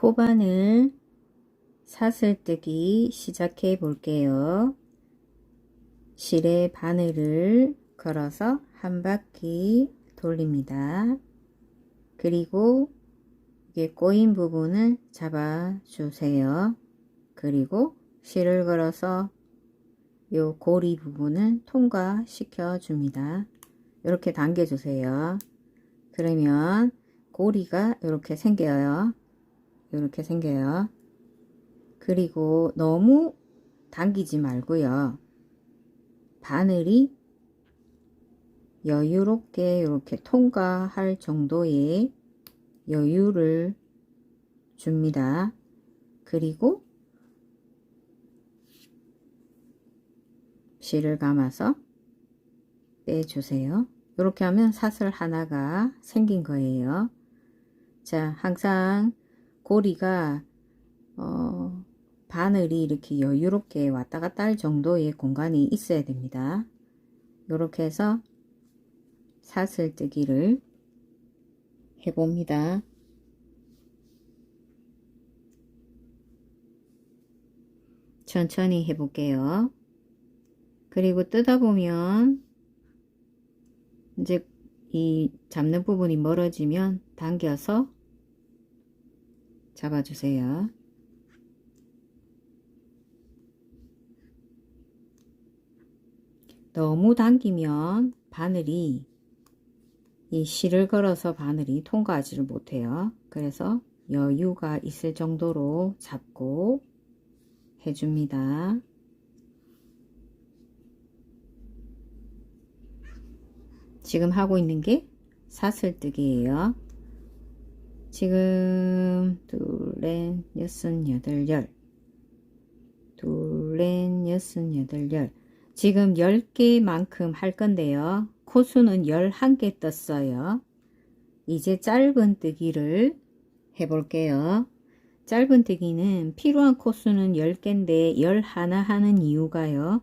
코바늘 사슬뜨기 시작해 볼게요. 실에 바늘을 걸어서 한 바퀴 돌립니다. 그리고 이게 꼬인 부분을 잡아 주세요. 그리고 실을 걸어서 요 고리 부분을 통과시켜 줍니다. 이렇게 당겨 주세요. 그러면 고리가 이렇게 생겨요. 이렇게 생겨요. 그리고 너무 당기지 말고요. 바늘이 여유롭게 이렇게 통과할 정도의 여유를 줍니다. 그리고 실을 감아서 빼주세요. 이렇게 하면 사슬 하나가 생긴 거예요. 자, 항상 고리가 어, 바늘이 이렇게 여유롭게 왔다 갔다 할 정도의 공간이 있어야 됩니다. 이렇게 해서 사슬뜨기를 해봅니다. 천천히 해볼게요. 그리고 뜯어보면 이제 이 잡는 부분이 멀어지면 당겨서 잡아주세요. 너무 당기면 바늘이 이 실을 걸어서 바늘이 통과하지를 못해요. 그래서 여유가 있을 정도로 잡고 해줍니다. 지금 하고 있는 게 사슬뜨기예요. 지금 둘넷 여섯 여덟 열 둘넷 여섯 여덟 열 지금 10개만큼 할 건데요. 코수는 11개 떴어요. 이제 짧은 뜨기를 해볼게요. 짧은 뜨기는 필요한 코수는 10개인데 11 하는 이유가요.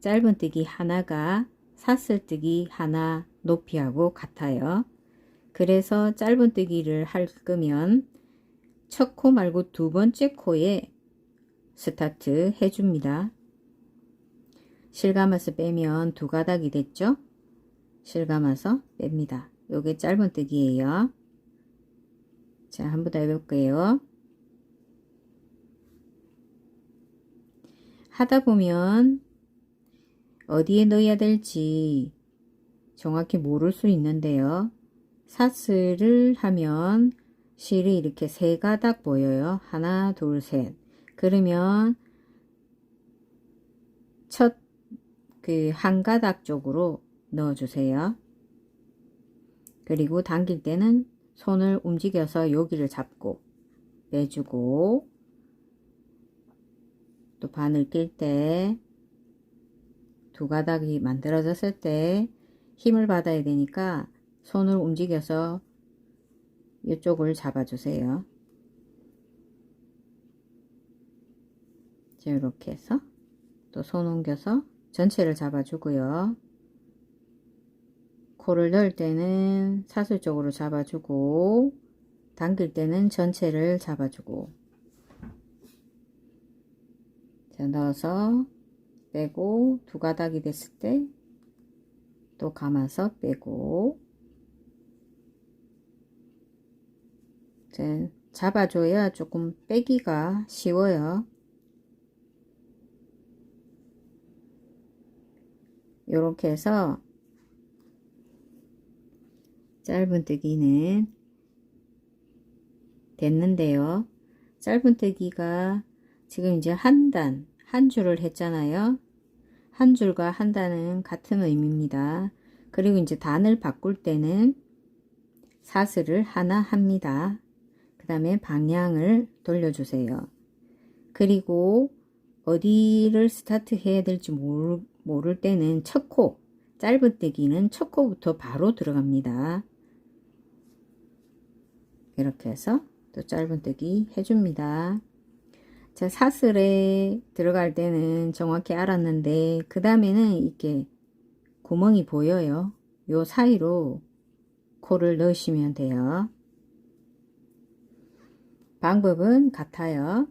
짧은 뜨기 하나가 사슬뜨기 하나 높이하고 같아요. 그래서 짧은 뜨기를 할 거면 첫 코 말고 두 번째 코에 스타트 해줍니다. 실감아서 빼면 두 가닥이 됐죠? 실감아서 뺍니다. 요게 짧은 뜨기예요. 자, 한 번 더 해볼게요. 하다 보면 어디에 넣어야 될지 정확히 모를 수 있는데요. 사슬을 하면 실이 이렇게 세 가닥 보여요. 하나, 둘, 셋. 그러면 첫 그 한 가닥 쪽으로 넣어주세요. 그리고 당길 때는 손을 움직여서 여기를 잡고 빼주고 또 바늘 낄 때 두 가닥이 만들어졌을 때 힘을 받아야 되니까 손을 움직여서 이쪽을 잡아주세요. 자, 이렇게 해서 또 손 옮겨서 전체를 잡아주고요. 코를 넣을 때는 사슬 쪽으로 잡아주고 당길 때는 전체를 잡아주고 자, 넣어서 빼고 두 가닥이 됐을 때 또 감아서 빼고 이제 잡아줘야 조금 빼기가 쉬워요. 이렇게 해서 짧은 뜨기는 됐는데요. 짧은 뜨기가 지금 이제 한 단, 한 줄을 했잖아요. 한 줄과 한 단은 같은 의미입니다. 그리고 이제 단을 바꿀 때는 사슬을 하나 합니다. 그 다음에 방향을 돌려주세요. 그리고 어디를 스타트 해야 될지 모를, 모를 때는 첫 코, 짧은 뜨기는 첫 코부터 바로 들어갑니다. 이렇게 해서 또 짧은 뜨기 해줍니다. 자, 사슬에 들어갈 때는 정확히 알았는데 그 다음에는 이렇게 구멍이 보여요. 요 사이로 코를 넣으시면 돼요. 방법은 같아요.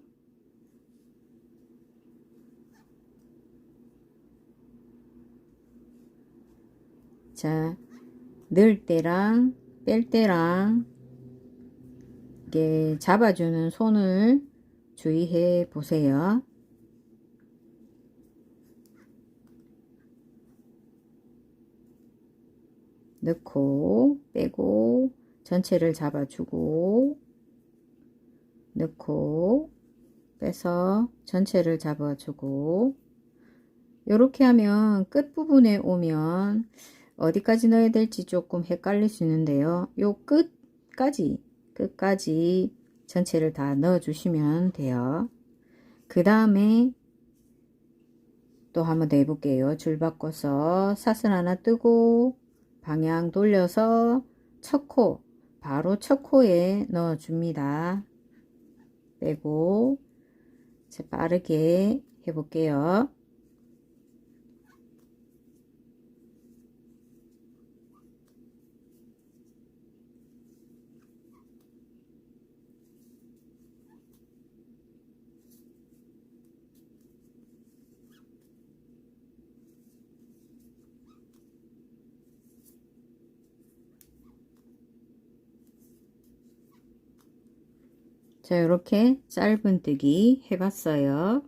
자, 넣을 때랑 뺄 때랑 이게 잡아주는 손을 주의해 보세요. 넣고 빼고 전체를 잡아주고 넣고 빼서 전체를 잡아주고 이렇게 하면 끝부분에 오면 어디까지 넣어야 될지 조금 헷갈릴 수 있는데요. 요 끝까지 끝까지 전체를 다 넣어 주시면 돼요. 그 다음에 또 한번 더 해볼게요. 줄 바꿔서 사슬 하나 뜨고 방향 돌려서 첫 코, 바로 첫 코에 넣어 줍니다. 빼고 자, 빠르게 해볼게요. 자, 이렇게 짧은뜨기 해봤어요.